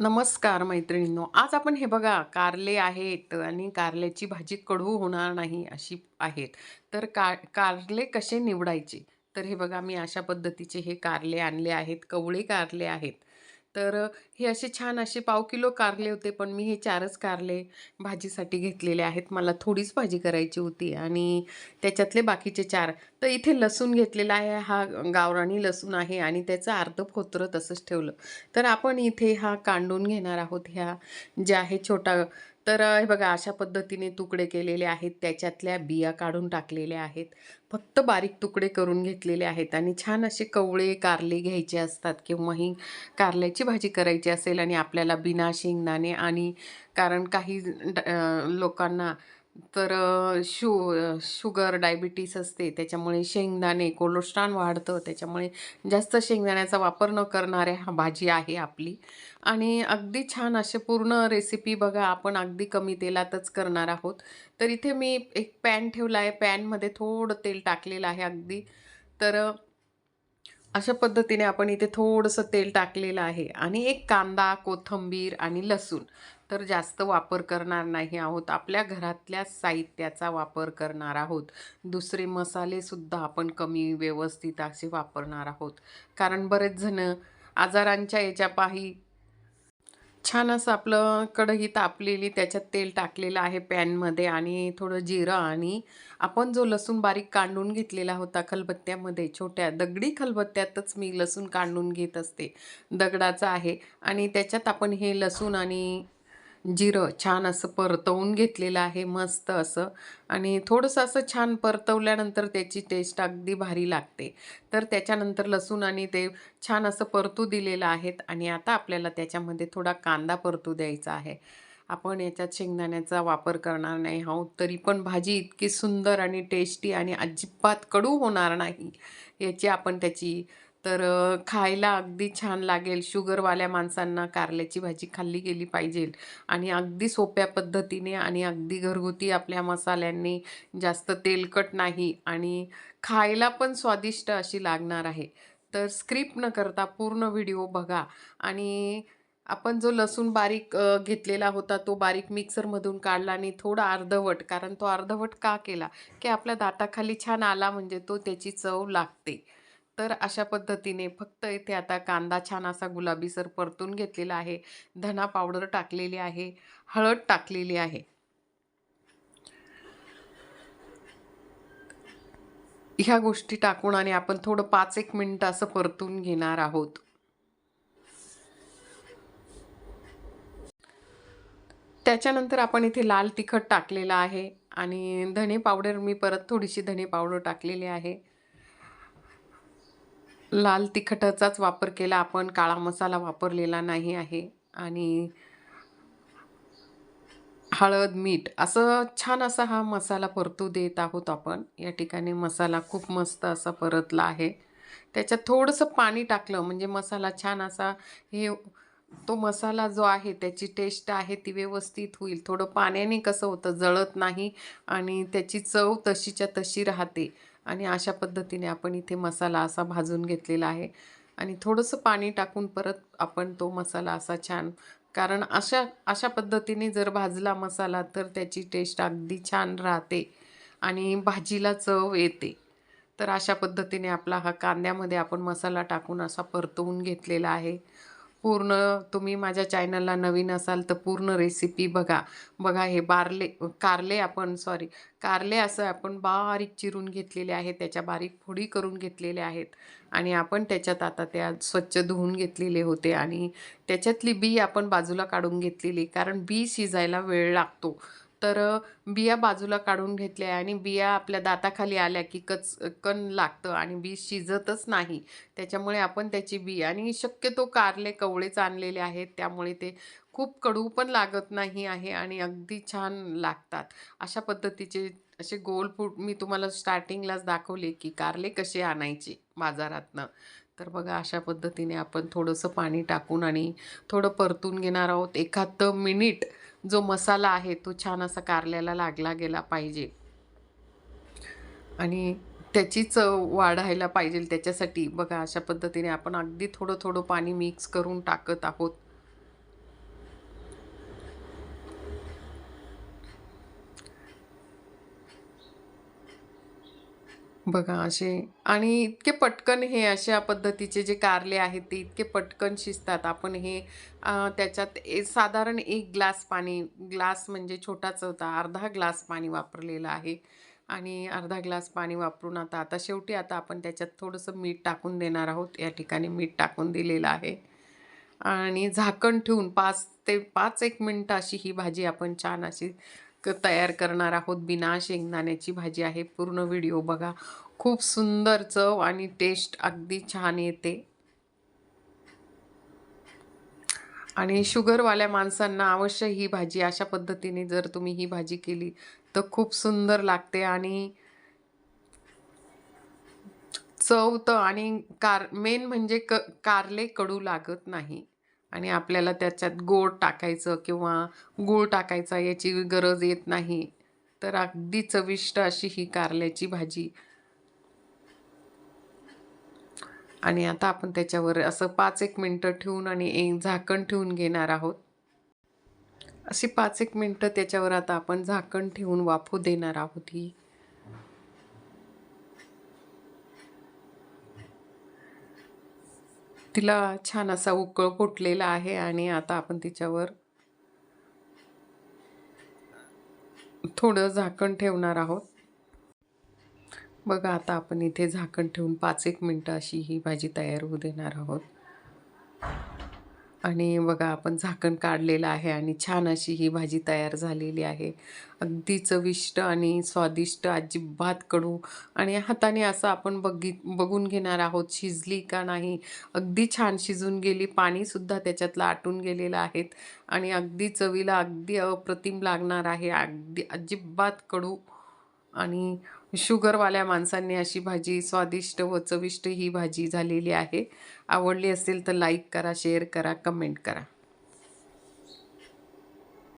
नमस्कार मैत्रिणींनो. आज आपण हे बघा कारले आहेत आणि कारल्याची भाजी कडू होणार नाही अशी आहेत. तर का कारले कसे निवडायचे? तर हे बघा मी अशा पद्धतीचे हे कारले आणले आहेत कवळे कारले आहेत. तर हे असे छान असे पाव किलो कारले होते पण मी हे चारच कारले भाजीसाठी घेतलेले आहेत. मला थोडीच भाजी करायची होती आणि त्याच्यातले बाकीचे चार. तर इथे लसूण घेतलेला आहे हा गावराणी लसूण आहे आणि त्याचं अर्ध फोत्र तसंच ठेवलं. तर आपण इथे हा कांडून घेणार आहोत ह्या ज्या आहे छोटा तर हे बघा अशा पद्धतीने तुकडे केलेले आहेत. त्याच्यातल्या बिया काढून टाकलेल्या आहेत. फक्त बारीक तुकडे करून घेतलेले आहेत आणि छान असे कवळे कारले घ्यायचे असतात किंवा ही कारल्याची भाजी करायची असेल आणि आपल्याला बिना शेंगदाणे आणि कारण काही ड- लोकांना तर शु शुगर डायबिटीस असते. त्याच्यामुळे शेंगदाणे कोलेस्ट्रॉल वाढतं. त्याच्यामुळे जास्त शेंगदाण्याचा वापर न करणाऱ्या हा भाजी आहे आपली. आणि अगदी छान असे पूर्ण रेसिपी बघा आपण अगदी कमी तेलातच करणार आहोत. तर इथे मी एक पॅन ठेवला आहे. पॅनमध्ये थोडं तेल टाकलेलं आहे अगदी. तर अशा पद्धतीने आपण इथे थोडंसं तेल टाकलेलं आहे आणि एक कांदा कोथिंबीर आणि लसूण तर जास्त वापर करणार नाही आहोत. आपल्या घरातल्या साहित्याचा वापर करणार आहोत. दुसरे मसालेसुद्धा आपण कमी व्यवस्थित असे वापरणार आहोत. कारण बरेच जण आजारांच्या याच्या पाही छान असं आपलं कढई तापलेली त्याच्यात तेल टाकलेलं आहे पॅनमध्ये आणि थोडं जिरं आणि आपण जो लसूण बारीक कांडून घेतलेला होता खलबत्त्यामध्ये छोट्या दगडी खलबत्त्यातच मी लसूण कांडून घेत असते दगडाचा आहे आणि त्याच्यात आपण हे लसूण आणि जिरं छान असं परतवून घेतलेलं आहे मस्त असं. आणि थोडंसं असं छान परतवल्यानंतर त्याची टेस्ट अगदी भारी लागते. तर त्याच्यानंतर लसूण आणि ते छान असं परतू दिलेलं आहेत आणि आता आपल्याला त्याच्यामध्ये थोडा कांदा परतू द्यायचा आहे. आपण याच्यात शेंगदाण्याचा वापर करणार नाही आहोत तरी पण भाजी इतकी सुंदर आणि टेस्टी आणि अजिबात कडू होणार नाही याची आपण त्याची तर खायला अगदी छान लागेल. शुगरवाल्या माणसांना कारल्याची भाजी खाल्ली गेली पाहिजे आणि अगदी सोप्या पद्धतीने आणि अगदी घरगुती आपल्या मसाल्यांनी जास्त तेलकट नाही आणि खायला पण स्वादिष्ट अशी लागणार आहे. तर स्क्रिप्ट न करता पूर्ण व्हिडिओ बघा आणि आपण जो लसूण बारीक घेतलेला होता तो बारीक मिक्सरमधून काढला आणि थोडा अर्धवट कारण तो अर्धवट का केला? की आपल्या दाताखाली छान आला म्हणजे तो त्याची चव लागते. तर अशा पद्धतीने फक्त इथे आता कांदा छान असा गुलाबीसर परतून घेतलेला आहे. धना पावडर टाकलेली आहे. हळद टाकलेली आहे. ह्या गोष्टी टाकून आणि आपण थोडं पाच एक मिनटं असं परतून घेणार आहोत. त्याच्यानंतर आपण इथे लाल तिखट टाकलेलं आहे आणि धने पावडर मी परत थोडीशी धने पावडर टाकलेली आहे. लाल तिखटाचाच वापर केला. आपण काळा मसाला वापरलेला नाही आहे. आणि हळद मीठ असं छान असा हा मसाला परतू देत आहोत आपण. या ठिकाणी मसाला खूप मस्त असा परतला आहे. त्याच्यात थोडंसं पाणी टाकलं म्हणजे मसाला छान असा हे तो मसाला जो आहे त्याची टेस्ट आहे ती व्यवस्थित होईल. थोडं पाण्याने कसं होतं जळत नाही आणि त्याची चव तशीच्या तशी राहते. आणि अशा पद्धतीने आपण इथे मसाला असा भाजून घेतलेला आहे. आणि थोडंसं पाणी टाकून परत आपण तो मसाला असा छान कारण अशा अशा पद्धतीने जर भाजला मसाला तर त्याची टेस्ट अगदी छान राहते आणि भाजीला चव येते. तर अशा पद्धतीने आपला हा कांद्यामध्ये आपण मसाला टाकून असा परतवून घेतलेला आहे. पूर्ण तुम्ही माझ्या चॅनलला नवीन असाल तर पूर्ण रेसिपी बघा. बघा हे बारले कारले आपण सॉरी कारले असं आपण बारीक चिरून घेतलेले आहे त्याच्या बारीक फोडी करून घेतलेल्या आहेत. आणि आपण त्याच्यात आता त्या स्वच्छ धुवून घेतलेले होते आणि त्याच्यातली बी आपण बाजूला काढून घेतलेली कारण बी शिजायला वेळ लागतो. तर बिया बाजूला काढून घेतल्या आणि बिया आपल्या दाताखाली आल्या की कच कण लागतं आणि बी शिजतच नाही. त्याच्यामुळे आपण त्याची बी आणि शक्यतो कारले कवळेच आणलेले आहेत. त्यामुळे ते खूप कडू पण लागत नाही आहे आणि अगदी छान लागतात. अशा पद्धतीचे असे गोल फूट मी तुम्हाला स्टार्टिंगलाच दाखवले की कारले कसे आणायचे बाजारातनं. तर बघा अशा पद्धतीने आपण थोडंसं पाणी टाकून आणि थोडं परतून घेणार आहोत. एखादं मिनिट जो मसाला आहे तो छान असा कारल्याला लागला गेला पाहिजे. आणि त्याची चव वाढायला पाहिजे त्याच्यासाठी. बघा अशा पद्धतीने आपण अगदी थोडं थोडं पाणी मिक्स करून टाकत आहोत. बघा असे. आणि इतके पटकन हे अशा पद्धतीचे जे कारले आहेत ते इतके पटकन शिजतात. आपण हे त्याच्यात ए साधारण एक ग्लास पाणी ग्लास म्हणजे छोटाच होता अर्धा ग्लास पाणी वापरलेलं आहे. आणि अर्धा ग्लास पाणी वापरून आता आता शेवटी आता आपण त्याच्यात थोडंसं मीठ टाकून देणार आहोत. या ठिकाणी मीठ टाकून दिलेलं आहे. आणि झाकण ठेवून पाच ते पाच एक मिनटं अशी ही भाजी आपण छान अशी तयार करणार आहोत. बिना शेंगदाण्याची भाजी आहे. पूर्ण व्हिडिओ बघा. खूप सुंदर चव आणि टेस्ट अगदी छान येते. आणि शुगरवाल्या माणसांना अवश्य ही भाजी अशा पद्धतीने जर तुम्ही ही भाजी केली तर खूप सुंदर लागते आणि चव तर आणि कार मेन म्हणजे क कारले कडू लागत नाही. आणि आपल्याला त्याच्यात गोड टाकायचं किंवा गूळ टाकायचा याची गरज येत नाही. तर अगदी चविष्ट अशी ही कारल्याची भाजी. आणि आता आपण त्याच्यावर असं पाच एक मिनटं ठेवून आणि एक झाकण ठेवून घेणार आहोत. अशी पाच एक मिनटं त्याच्यावर आता आपण झाकण ठेवून वाफू देणार आहोत ही. तिला छान असा उकळ फुटलेला आहे आणि आता आपण तिच्यावर थोडं झाकण ठेवणार आहोत. बघा आता आपण इथे झाकण ठेवून पाच एक मिनटं अशी ही भाजी तयार होऊ देणार आहोत. आणि बघा आपण झाकण काढलेलं आहे आणि छान अशी ही भाजी तयार झालेली आहे. अगदी चविष्ट आणि स्वादिष्ट अजिबात कडू आणि हाताने असं आपण बघी बघून घेणार आहोत शिजली का नाही. अगदी छान शिजून गेली पाणीसुद्धा त्याच्यातलं आटून गेलेलं आहेत आणि अगदी चवीला अगदी अप्रतिम लागणार आहे. अगदी अजिबात कडू. आणि शुगरवाल्या माणसांनी अशी भाजी स्वादिष्ट व चविष्ट ही भाजी झालेली आहे. आवडली असेल तर लाईक करा शेअर करा कमेंट करा.